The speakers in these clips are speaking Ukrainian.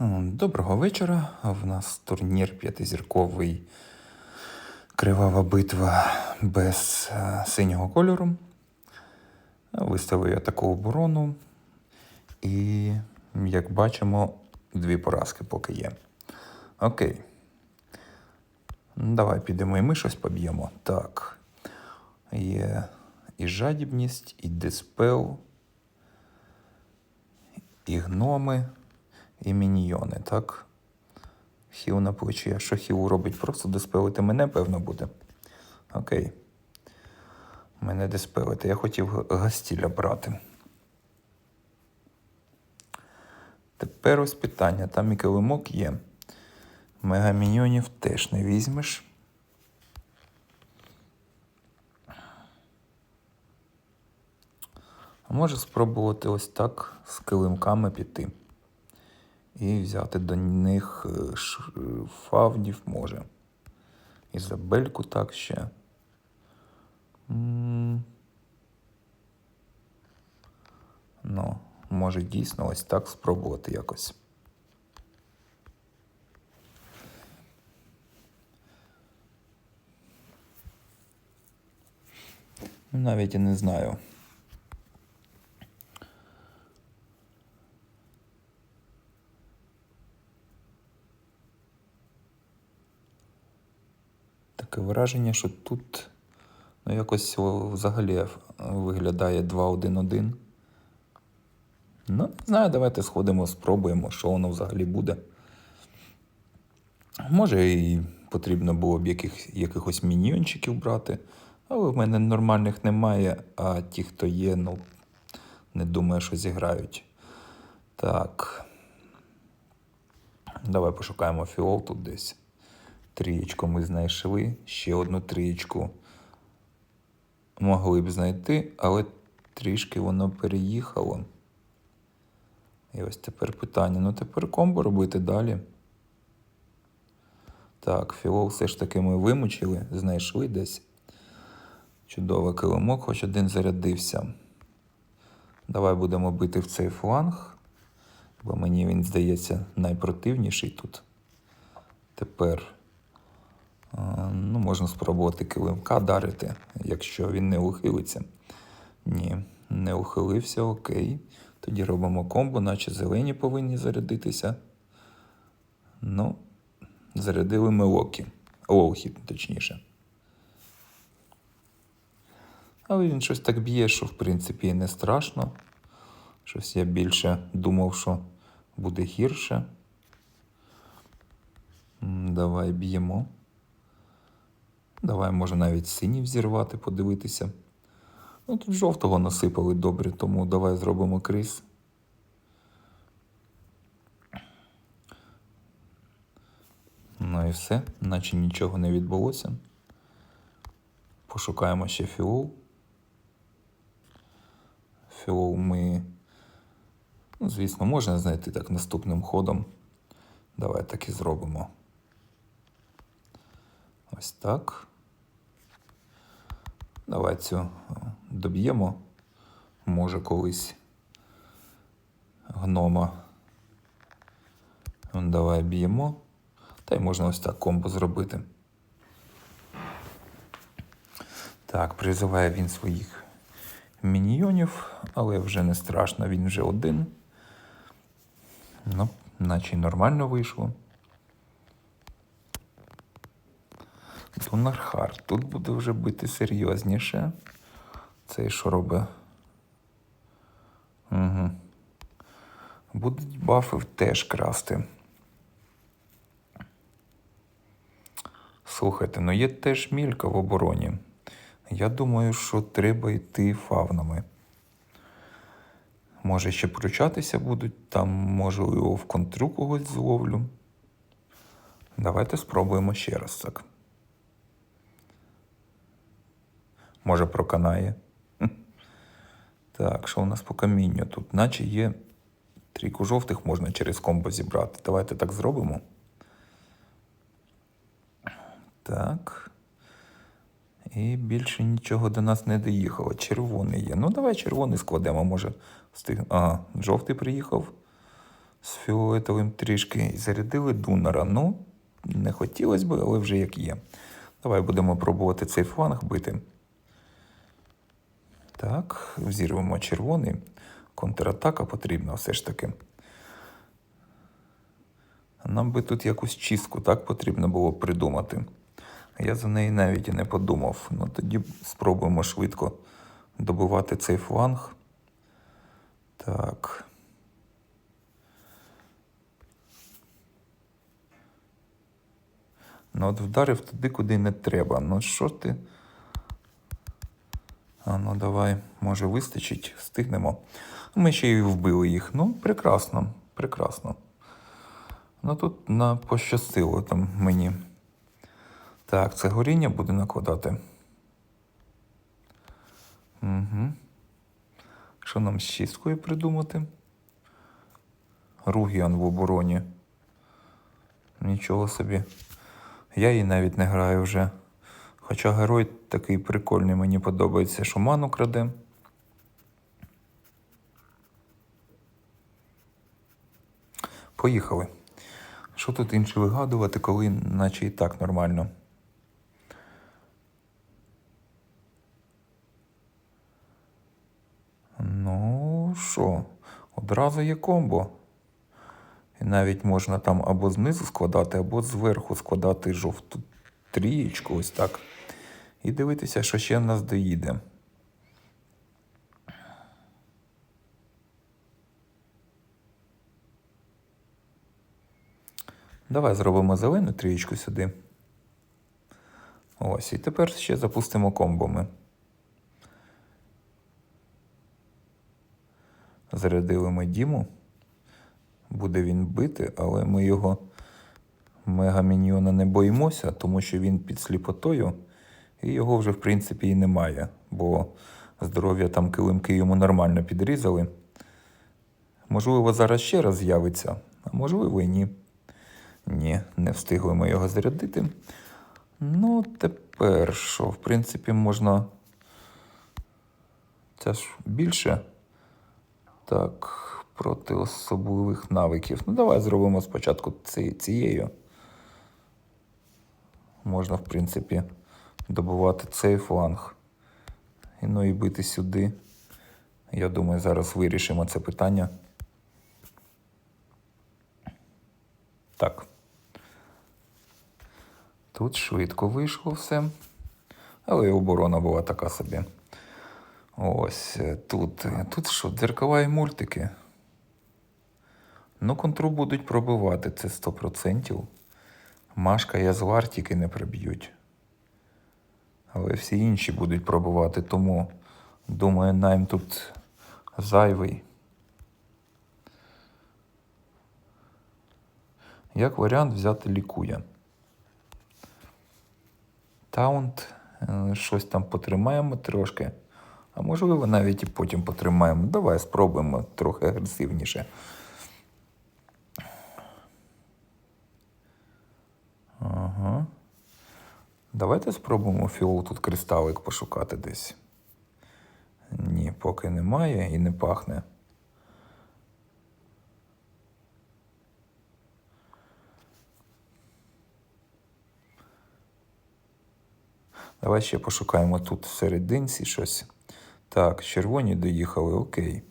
Доброго вечора. В нас турнір п'ятизірковий Кривава битва без е, синього кольору. Виставив я таку оборону. І, як бачимо, дві поразки поки є. Окей. Давай підемо і ми щось поб'ємо. Так. Є і жадібність, і диспел, і гноми, і міньйони, так? Хіл на плечі. А що хіл робить? Просто диспелити мене, певно, буде. Окей. Мене диспелити. Я хотів гастіля брати. Тепер ось питання. Там і килимок є. Мегаміньйонів теж не візьмеш. А може спробувати ось так з килимками піти. І взяти до них е, фавнів може. Ізабельку так ще. Ну, може дійсно ось так спробувати якось. Навіть і не знаю. Таке враження, що тут ну, якось взагалі е, виглядає 2-1-1. Ну, не знаю, давайте сходимо, спробуємо, що воно взагалі буде. Може, і потрібно було б яких, якихось міньйончиків брати, але в мене нормальних немає, а ті, хто є, ну, не думаю, що зіграють. Так. Давай пошукаємо фіол тут десь. Трієчку ми знайшли. Ще одну трієчку могли б знайти, але трішки воно переїхало. І ось тепер питання. Ну тепер комбо робити далі. Так, філол все ж таки ми вимучили, знайшли десь. Чудово, килимок, хоч один зарядився. Давай будемо бити в цей фланг, бо мені він здається найпротивніший тут. Тепер ну, можна спробувати килимка дарити, якщо він не ухилиться. Ні, не ухилився, окей. Тоді робимо комбо, наче зелені повинні зарядитися. Ну, зарядили ми локі. Лоухі, точніше. Але він щось так б'є, що в принципі не страшно. Щось я більше думав, що буде гірше. Давай б'ємо. Давай, може, навіть синій взірвати, подивитися. Ну, тут жовтого насипали добре, тому давай зробимо крис. Ну і все, наче нічого не відбулося. Пошукаємо ще фіол. Фіол ми, ну, звісно, можна знайти так наступним ходом. Давай так і зробимо. Ось так. Давай цю е, доб'ємо. Може колись гнома. Давай б'ємо. Та й можна ось так комбо зробити. Так, призиває він своїх міньйонів, але вже не страшно, він вже один. Ну, наче й нормально вийшло. Дунархар. Тут буде вже бити серйозніше. Цей що робить? Угу. Будуть бафи теж красти. Слухайте, ну є теж мілька в обороні. Я думаю, що треба йти фавнами. Може, ще пручатися будуть, там, може, його в контру когось зловлю. Давайте спробуємо ще раз так. Може, проканає. Так, що у нас по камінню тут? Наче є трійку жовтих можна через комбо зібрати. Давайте так зробимо. Так. І більше нічого до нас не доїхало. Червоний є. Ну, давай червоний складемо, може встиг. Ага, жовтий приїхав. з фіолетовим трішки і зарядили дунера. Ну, не хотілося б, але вже як є. Давай будемо пробувати цей фланг бити. Так, взірвемо червоний. Контратака потрібна все ж таки. Нам би тут якусь чистку так потрібно було придумати. Я за неї навіть і не подумав. Ну тоді спробуємо швидко добивати цей фланг. Так. Ну от вдарив туди, куди не треба. Ну що ти? А ну давай, може вистачить, встигнемо. Ми ще й вбили їх. Ну, прекрасно, прекрасно. Ну тут на пощастило там мені. Так, це горіння буде накладати. Угу. Що нам з чисткою придумати? Ругіан в обороні. Нічого собі. Я її навіть не граю вже. Хоча герой такий прикольний, мені подобається, що ману краде. Поїхали. Що тут інше вигадувати, коли наче і так нормально? Ну, що, одразу є комбо. І навіть можна там або знизу складати, або зверху складати жовту трієчку, ось так. І дивитися, що ще нас доїде. Давай зробимо зелену трієчку сюди. Ось, і тепер ще запустимо комбами. Зарядили ми Діму. Буде він бити, але ми його мегаміньйона не боїмося, тому що він під сліпотою, і його вже, в принципі, і немає, бо здоров'я там килимки йому нормально підрізали. Можливо, зараз ще раз з'явиться, а можливо і ні. Ні, не встигли ми його зарядити. Ну, тепер що, в принципі, можна. Це ж більше. Так, проти особливих навиків. Ну, давай зробимо спочатку ці, цією. Можна, в принципі, добувати цей фланг. Ну і бити сюди. Я думаю, зараз вирішимо це питання. Так. Тут швидко вийшло все. Але і оборона була така собі. Ось е, тут. е, Тут що, дзеркала і мультики. Ну, контру будуть пробивати, це 100%. Машка і Азвар тільки не приб'ють. Але всі інші будуть пробивати, тому думаю, найм тут зайвий. Як варіант взяти лікує. Таунт, е, щось там потримаємо трошки. А можливо, навіть і потім потримаємо. Давай спробуємо трохи агресивніше. Ага. Давайте спробуємо фіол тут кристалик пошукати десь. Ні, поки немає і не пахне. Давай ще пошукаємо тут в серединці щось. Так, червоні доїхали, окей.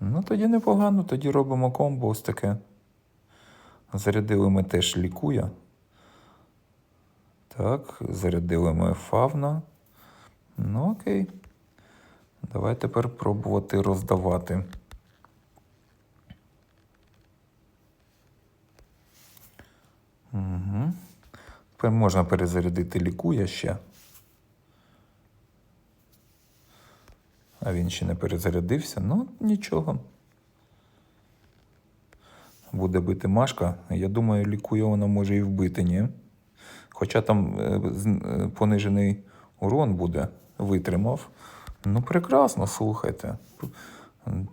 Ну, тоді непогано, тоді робимо комбо ось таке. Зарядили ми теж лікуя. Так, зарядили ми фавна. Ну, окей. Давай тепер пробувати роздавати. Угу. Тепер можна перезарядити лікуя ще. А він ще не перезарядився. Ну, нічого. Буде бити Машка. Я думаю, лікує вона може і вбити, ні? Хоча там е, е, понижений урон буде, витримав. Ну, прекрасно, слухайте.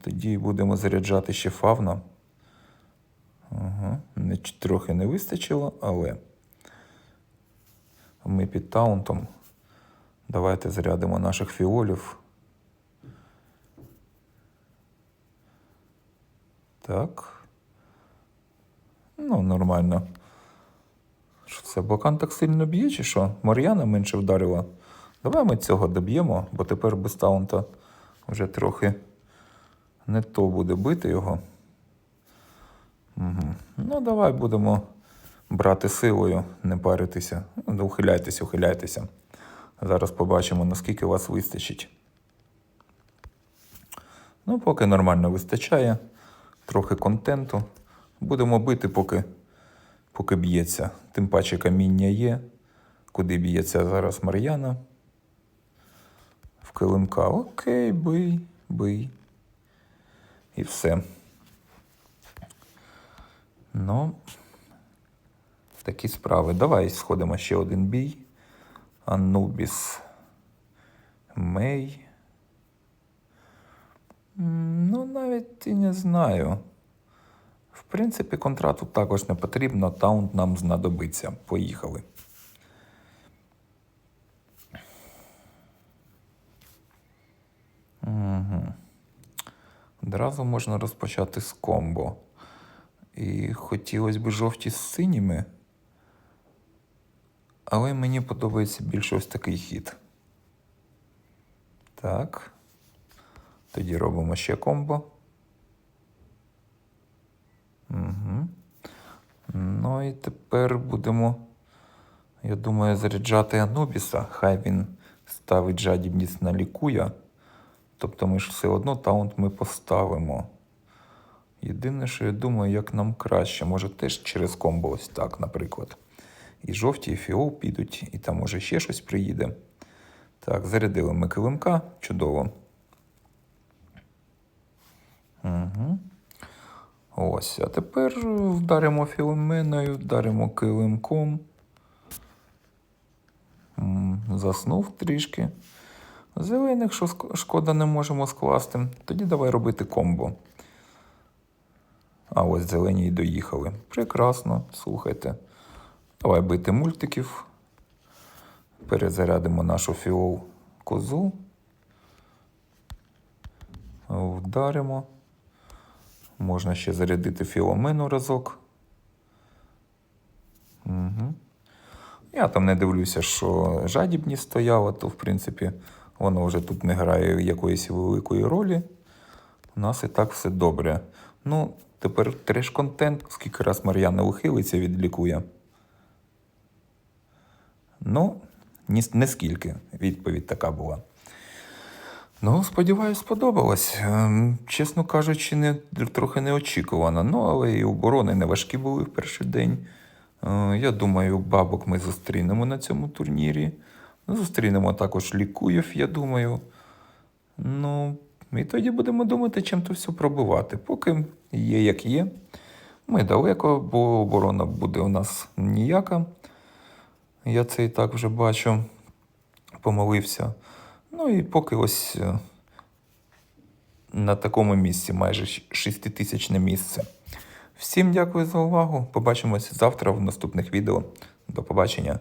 Тоді будемо заряджати ще фавна. Ага. Трохи не вистачило, але ми під таунтом. Давайте зарядимо наших фіолів. Так. Ну, нормально. Це Бокан так сильно б'є, чи що? Мар'яна менше вдарила. Давай ми цього доб'ємо, бо тепер без таунта вже трохи не то буде бити його. Угу. Ну, давай будемо брати силою, не паритися. Ну, Ухиляйтесь, ухиляйтеся. Зараз побачимо, наскільки вас вистачить. Ну, поки нормально вистачає, трохи контенту. Будемо бити, поки, поки б'ється. Тим паче каміння є. Куди б'ється зараз Мар'яна? В килимка. Окей, бий, бий. І все. Ну, такі справи. Давай сходимо ще один бій. Анубіс. Мей. Ну, навіть і не знаю. В принципі, контрату також не потрібно, таунт нам знадобиться. Поїхали. Угу. Одразу можна розпочати з комбо. І хотілося б жовті з синіми. Але мені подобається більше ось такий хід. Так. Тоді робимо ще комбо. Угу. Ну і тепер будемо, я думаю, заряджати Анубіса. Хай він ставить жадібність на лікуя. Тобто ми ж все одно таунт ми поставимо. Єдине, що я думаю, як нам краще. Може теж через комбо ось так, наприклад. І жовті, і фіол підуть, і там може ще щось приїде. Так, зарядили ми килимка. Чудово. Угу. Ось. А тепер вдаримо філоменою, вдаримо килимком. Заснув трішки. Зелених, що шкода, не можемо скласти. Тоді давай робити комбо. А ось зелені й доїхали. Прекрасно, слухайте. Давай бити мультиків. Перезарядимо нашу фіол козу. Вдаримо. Можна ще зарядити філомену разок. Угу. Я там не дивлюся, що жадібність стояла, то в принципі воно вже тут не грає якоїсь великої ролі. У нас і так все добре. Ну, тепер треш-контент, скільки раз Мар'яна ухилиться, відлікує. Ну, не скільки. Відповідь така була. Ну, сподіваюсь, сподобалось. Ем, Чесно кажучи, не, трохи неочікувано. Ну, але і оборони не важкі були в перший день. Е, Я думаю, бабок ми зустрінемо на цьому турнірі. Ну, Зустрінемо також лікуєв, я думаю. Ну, і тоді будемо думати, чим то все пробивати. Поки є як є. Ми далеко, бо оборона буде у нас ніяка. Я це і так вже бачу. Помолився. Ну і поки ось е, на такому місці, майже шеститисячне місце. Всім дякую за увагу. Побачимось завтра в наступних відео. До побачення.